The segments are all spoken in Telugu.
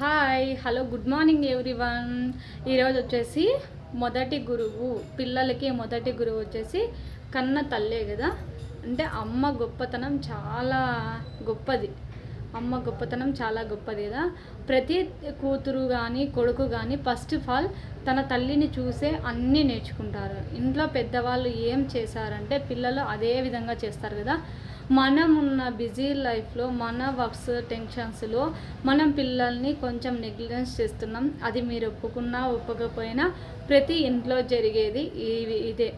Hi hello good morning everyone ఈరోజు వచ్చేసి మొదటి గురువు పిల్లలకి మొదటి గురువు వచ్చేసి కన్న తల్లే కదా. అంటే అమ్మ గొప్పతనం చాలా గొప్పది. అమ్మ గొప్పతనం చాలా గొప్పది కదా. ప్రతి కూతురు కానీ కొడుకు కానీ ఫస్ట్ ఆఫ్ ఆల్ తన తల్లిని చూసే అన్నీ నేర్చుకుంటారు. ఇంట్లో పెద్దవాళ్ళు ఏం చేశారంటే పిల్లలు అదే విధంగా చేస్తారు కదా. మనం ఉన్న బిజీ లైఫ్లో మన వర్క్స్ టెన్షన్స్లో మనం పిల్లల్ని కొంచెం నెగ్లిజెన్స్ చేస్తున్నాం. అది మీరు ఒప్పుకున్నా ఒప్పకపోయినా ప్రతి ఇంట్లో జరిగేది ఇవి- ఇదే.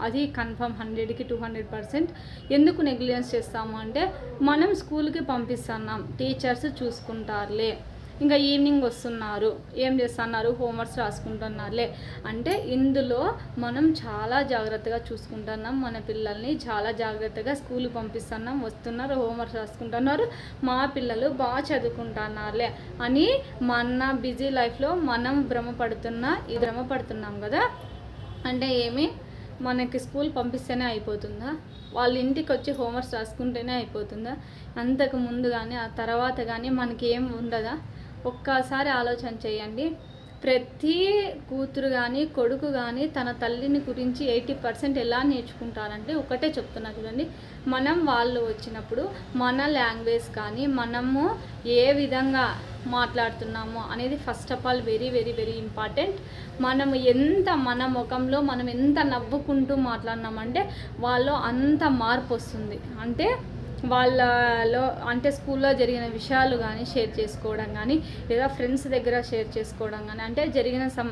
అది కన్ఫర్మ్ హండ్రెడ్కి టూ హండ్రెడ్ పర్సెంట్. ఎందుకు నెగ్లిజెన్స్ చేస్తాము అంటే మనం స్కూల్కి పంపిస్తున్నాం టీచర్స్ చూసుకుంటారులే. ఇంకా ఈవినింగ్ వస్తున్నారు. ఏం చేస్తున్నారు? హోంవర్క్స్ రాసుకుంటున్నారులే. అంటే ఇందులో మనం చాలా జాగ్రత్తగా చూసుకుంటున్నాం. మన పిల్లల్ని చాలా జాగ్రత్తగా స్కూల్కి పంపిస్తున్నాం. వస్తున్నారు హోంవర్క్స్ రాసుకుంటున్నారు. మా పిల్లలు బాగా చదువుకుంటున్నారులే అని మన బిజీ లైఫ్లో మనం భ్రమపడుతున్నా ఈ భ్రమపడుతున్నాం కదా. అంటే ఏమి? మనకి స్కూల్ పంపిస్తేనే అయిపోతుందా? వాళ్ళ ఇంటికి వచ్చి హోంవర్క్స్ రాసుకుంటేనే అయిపోతుందా? అంతకు ముందు కానీ ఆ తర్వాత కానీ మనకి ఏం ఉండదా? ఒక్కసారి ఆలోచన చేయండి. ప్రతి కూతురు కానీ కొడుకు కానీ తన తల్లిని గురించి ఎయిటీ పర్సెంట్ ఎలా నేర్చుకుంటారంటే ఒకటే చెప్తున్నా చూడండి. మనం వాళ్ళు వచ్చినప్పుడు మన లాంగ్వేజ్ కానీ మనము ఏ విధంగా మాట్లాడుతున్నాము అనేది first of all very very very important. మనము ఎంత మన ముఖంలో మనం ఎంత నవ్వుకుంటూ మాట్లాడినామంటే వాళ్ళు అంత మార్పు వస్తుంది. అంటే వాళ్ళలో అంటే స్కూల్లో జరిగిన విషయాలు కానీ షేర్ చేసుకోవడం కానీ లేదా ఫ్రెండ్స్ దగ్గర షేర్ చేసుకోవడం కానీ అంటే జరిగిన సం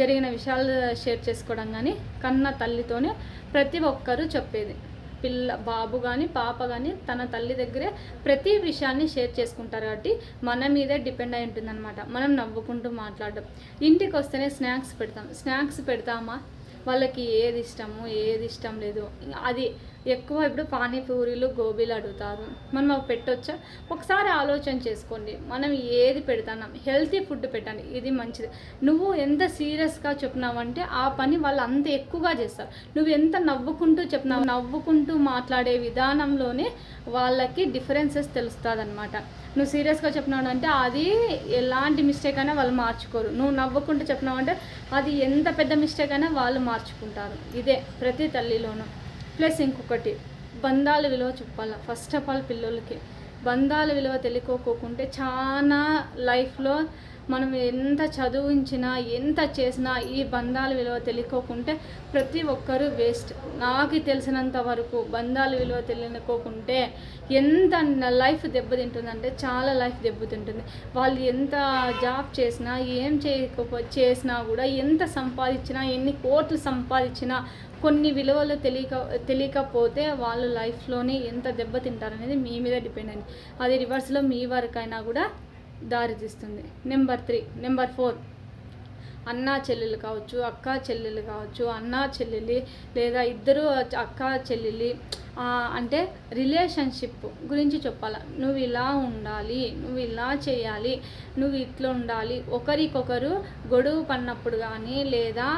జరిగిన విషయాలు షేర్ చేసుకోవడం కానీ కన్న తల్లితోనే ప్రతి ఒక్కరూ చెప్పేది. పిల్ల బాబు కానీ పాప కానీ తన తల్లి దగ్గరే ప్రతి విషయాన్ని షేర్ చేసుకుంటారు కాబట్టి మన మీదే డిపెండ్ అయి ఉంటుందన్నమాట. మనం నవ్వుకుంటూ మాట్లాడడం. ఇంటికి వస్తేనే స్నాక్స్ పెడతాం. స్నాక్స్ పెడతామా? వాళ్ళకి ఏది ఇష్టము ఏది ఇష్టం లేదు. అది ఎక్కువ ఇప్పుడు పానీపూరీలు గోబీలు అడుగుతారు. మనం అవి పెట్టొచ్చా? ఒకసారి ఆలోచన చేసుకోండి. మనం ఏది పెడతాం హెల్తీ ఫుడ్ పెట్టండి. ఇది మంచిది. నువ్వు ఎంత సీరియస్గా చెప్పినావంటే ఆ పని వాళ్ళు అంత ఎక్కువగా చేస్తారు. నువ్వు ఎంత నవ్వుకుంటూ చెప్పినావు? నవ్వుకుంటూ మాట్లాడే విధానంలోనే వాళ్ళకి డిఫరెన్సెస్ తెలుస్తుంది అనమాట నువ్వు సీరియస్గా చెప్పినావు అంటే అది ఎలాంటి మిస్టేక్ అయినా వాళ్ళు మార్చుకోరు. నువ్వు నవ్వుకుంటూ చెప్పినావు అంటే అది ఎంత పెద్ద మిస్టేక్ అయినా వాళ్ళు మార్చుకుంటారు. ఇదే ప్రతి తల్లిలోనూ. ప్లస్ ఇంకొకటి బంధాల విలువ చెప్పాలా. ఫస్ట్ ఆఫ్ ఆల్ పిల్లలకి బంధాల విలువ తెలియకోకుంటే చాలా లైఫ్లో మనం ఎంత చదివించినా ఎంత చేసినా ఈ బంధాల విలువ తెలియకోకుంటే ప్రతి ఒక్కరూ వేస్ట్. నాకు తెలిసినంత వరకు బంధాల విలువ తెలియకోకుంటే ఎంత లైఫ్ దెబ్బతింటుందంటే చాలా లైఫ్ దెబ్బతింటుంది. వాళ్ళు ఎంత జాబ్ చేసినా ఏం చేయకపో చేసినా కూడా ఎంత సంపాదించినా ఎన్ని కోట్లు సంపాదించినా కొన్ని విలువలు తెలియక తెలియకపోతే వాళ్ళు లైఫ్లోనే ఎంత దెబ్బతింటారనేది మీ మీద డిపెండ్ అయింది అది రివర్స్లో మీ వరకు అయినా కూడా దారితీస్తుంది నెంబర్ త్రీ నెంబర్ ఫోర్ అన్న చెల్లెలు కావచ్చు అక్క చెల్లెలు కావచ్చు అన్న చెల్లెలి లేదా ఇద్దరు అక్క చెల్లెలి అంటే రిలేషన్షిప్ గురించి చెప్పాలి. నువ్వు ఇలా ఉండాలి నువ్వు ఇలా చేయాలి నువ్వు ఇట్లా ఉండాలి. ఒకరికొకరు గొడవ పడినప్పుడు కానీ లేదా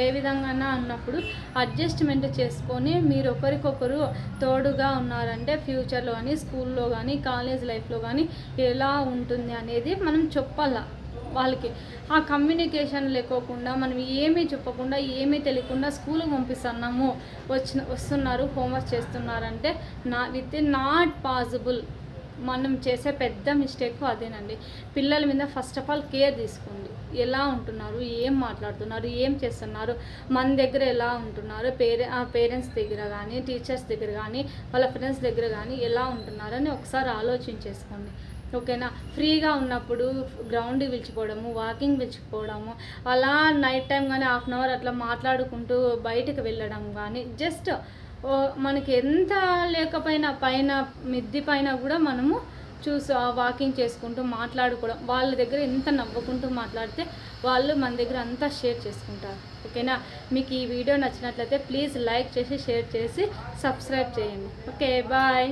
ఏ విధంగా అన్నప్పుడు అడ్జస్ట్మెంట్ చేసుకొని మీరు ఒకరికొకరు తోడుగా ఉన్నారంటే ఫ్యూచర్లో కానీ స్కూల్లో కానీ కాలేజ్ లైఫ్లో కానీ ఎలా ఉంటుంది అనేది మనం చెప్పాలా. వాళ్ళకి. ఆ కమ్యూనికేషన్ లేకోకుండా మనం ఏమీ చెప్పకుండా ఏమీ తెలియకుండా స్కూల్కి పంపిస్తున్నాము. వచ్చిన వస్తున్నారు హోంవర్క్ చేస్తున్నారంటే నా విత్ నాట్ పాసిబుల్ మనం చేసే పెద్ద మిస్టేక్ అదేనండి. పిల్లల మీద ఫస్ట్ ఆఫ్ ఆల్ కేర్ తీసుకోండి. ఎలా ఉంటున్నారు? ఏం మాట్లాడుతున్నారు? ఏం చేస్తున్నారు? మన దగ్గర ఎలా ఉంటున్నారు? పేరె పేరెంట్స్ దగ్గర కానీ టీచర్స్ దగ్గర కానీ వాళ్ళ ఫ్రెండ్స్ దగ్గర కానీ ఎలా ఉంటున్నారని ఒకసారి ఆలోచించేసుకోండి. ఓకేనా? ఫ్రీగా ఉన్నప్పుడు గ్రౌండ్కి పిలిచిపోవడము వాకింగ్ పిలిచిపోవడము అలా నైట్ టైం కానీ హాఫ్ అన్ అవర్ అట్లా మాట్లాడుకుంటూ బయటకు వెళ్ళడం కానీ జస్ట్ మనకి ఎంత లేకపోయినా పైన మిద్ది పైన కూడా మనము చూసి వాకింగ్ చేసుకుంటూ మాట్లాడుకోవడం వాళ్ళ దగ్గర ఎంత నవ్వుకుంటూ మాట్లాడితే వాళ్ళు మన దగ్గర అంతా షేర్ చేసుకుంటారు. ఓకేనా? మీకు ఈ వీడియో నచ్చినట్లయితే ప్లీజ్ లైక్ చేసి షేర్ చేసి సబ్స్క్రైబ్ చేయండి. Okay bye.